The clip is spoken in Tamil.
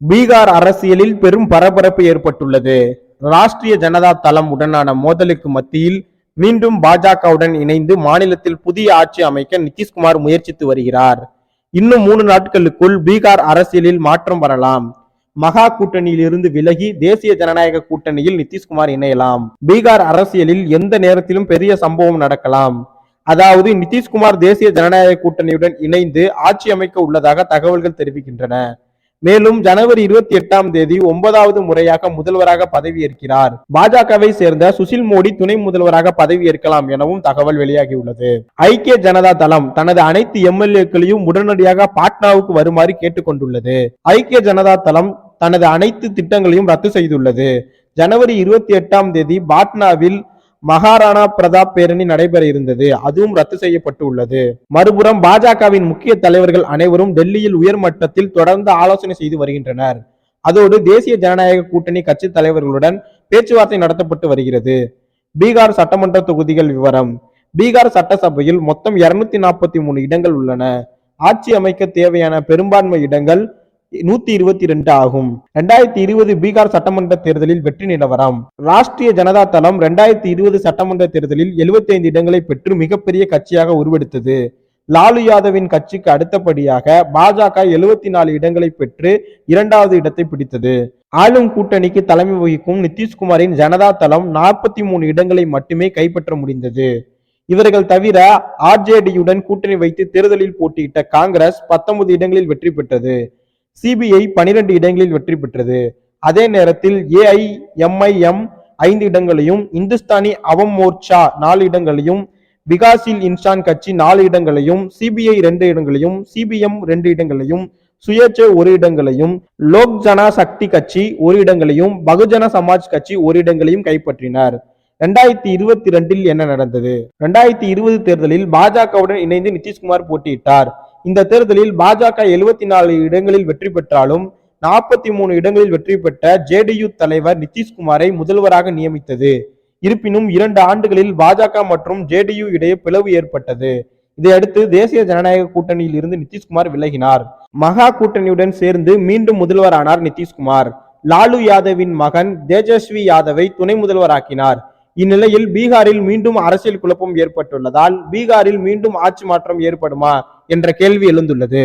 பீகார் அரசியலில் பெரும் பரபரப்பு ஏற்பட்டுள்ளது. ராஷ்டிரிய ஜனதா தளம் உடனான மோதலுக்கு மத்தியில் மீண்டும் பாஜகவுடன் இணைந்து மாநிலத்தில் புதிய ஆட்சி அமைக்க நிதிஷ்குமார் முயற்சித்து வருகிறார். இன்னும் மூணு நாட்களுக்குள் பீகார் அரசியலில் மாற்றம் வரலாம். மகா கூட்டணியில் இருந்து விலகி தேசிய ஜனநாயக கூட்டணியில் நிதிஷ்குமார் இணையலாம். பீகார் அரசியலில் எந்த நேரத்திலும் பெரிய சம்பவம் நடக்கலாம். அதாவது நிதிஷ்குமார் தேசிய ஜனநாயக கூட்டணியுடன் இணைந்து ஆட்சி அமைக்க உள்ளதாக தகவல்கள் தெரிவிக்கின்றன. மேலும் ஜனவரி இருபத்தி எட்டாம் தேதி ஒன்பதாவது முறையாக முதல்வராக பதவியேற்கிறார். பாஜகவை சேர்ந்த சுசில் மோடி துணை முதல்வராக பதவியேற்கலாம் எனவும் தகவல் வெளியாகியுள்ளது. ஐக்கிய ஜனதா தளம் தனது அனைத்து எம்எல்ஏக்களையும் உடனடியாக பாட்னாவுக்கு வருமாறு கேட்டுக்கொண்டுள்ளது. ஐக்கிய ஜனதா தளம் தனது அனைத்து திட்டங்களையும் ரத்து செய்துள்ளது. ஜனவரி இருபத்தி எட்டாம் தேதி பாட்னாவில் மகாராணா பிரதாப் பேரணி நடைபெற இருந்தது. அதுவும் ரத்து செய்யப்பட்டு உள்ளது மறுபுறம் பாஜகவின் முக்கிய தலைவர்கள் அனைவரும் டெல்லியில் உயர்மட்டத்தில் தொடர்ந்து ஆலோசனை செய்து வருகின்றனர். அதோடு தேசிய ஜனநாயக கூட்டணி கட்சி தலைவர்களுடன் பேச்சுவார்த்தை நடத்தப்பட்டு வருகிறது. பீகார் சட்டமன்ற தொகுதிகள் விவரம். பீகார் சட்டசபையில் மொத்தம் இருநூத்தி நாற்பத்தி மூணு இடங்கள் உள்ளன. ஆட்சி அமைக்க தேவையான பெரும்பான்மை இடங்கள் நூத்தி இருபத்தி ரெண்டு ஆகும். ரெண்டாயிரத்தி இருபது பீகார் சட்டமன்ற தேர்தலில் வெற்றி நிலவரம். ராஷ்டிரிய ஜனதா தளம் ரெண்டாயிரத்தி இருபது சட்டமன்ற தேர்தலில் 75 ஐந்து இடங்களை பெற்று மிகப்பெரிய கட்சியாக உருவெடுத்தது. லாலு யாதவின் கட்சிக்கு அடுத்தபடியாக பாஜக 74 நாலு இடங்களை பெற்று இரண்டாவது இடத்தை பிடித்தது. ஆளும் கூட்டணிக்கு தலைமை வகிக்கும் நிதிஷ்குமாரின் ஜனதா தளம் நாற்பத்தி மூணு இடங்களை மட்டுமே கைப்பற்ற முடிந்தது. இவர்கள் தவிர ஆர்ஜேடியுடன் கூட்டணி வைத்து தேர்தலில் போட்டியிட்ட காங்கிரஸ் 19 இடங்களில் வெற்றி பெற்றது. சிபிஐ 12 இடங்களில் வெற்றி பெற்றது. அதே நேரத்தில் ஏஐஎம்ஐஎம் ஐந்து இடங்களையும் இந்துஸ்தானி அவம் மோர்ச்சா நாலு இடங்களையும் விகாசில் இன்சான் கட்சி நாலு இடங்களையும் சிபிஐ ரெண்டு இடங்களையும் சிபிஎம் ரெண்டு இடங்களையும் சுயேட்சை ஒரு இடங்களையும் லோக் ஜனா சக்தி கட்சி ஒரு இடங்களையும் பகுஜன சமாஜ் கட்சி ஒரு இடங்களையும் கைப்பற்றினார். ரெண்டாயிரத்தி இருபத்தி ரெண்டில் என்ன நடந்தது? ரெண்டாயிரத்தி இருபது தேர்தலில் பாஜகவுடன் இணைந்து நிதிஷ்குமார் போட்டியிட்டார். இந்த தேர்தலில் பாஜக 74 நாலு இடங்களில் வெற்றி பெற்றாலும் நாற்பத்தி மூணு இடங்களில் வெற்றி பெற்ற ஜேடியு தலைவர் நிதிஷ்குமாரை முதல்வராக நியமித்தது. இருப்பினும் இரண்டு ஆண்டுகளில் பாஜக மற்றும் ஜேடியு இடையே பிளவு ஏற்பட்டது. இதையடுத்து தேசிய ஜனநாயக கூட்டணியில் இருந்து நிதிஷ்குமார் விலகினார். மகா கூட்டணியுடன் சேர்ந்து மீண்டும் முதல்வரானார் நிதிஷ்குமார். லாலு யாதவின் மகன் தேஜஸ்வி யாதவை துணை முதல்வராக்கினார். இந்நிலையில் பீகாரில் மீண்டும் அரசியல் குழப்பம் ஏற்பட்டுள்ளதால் பீகாரில் மீண்டும் ஆட்சி மாற்றம் ஏற்படுமா என்ற கேள்வி எழுந்துள்ளது.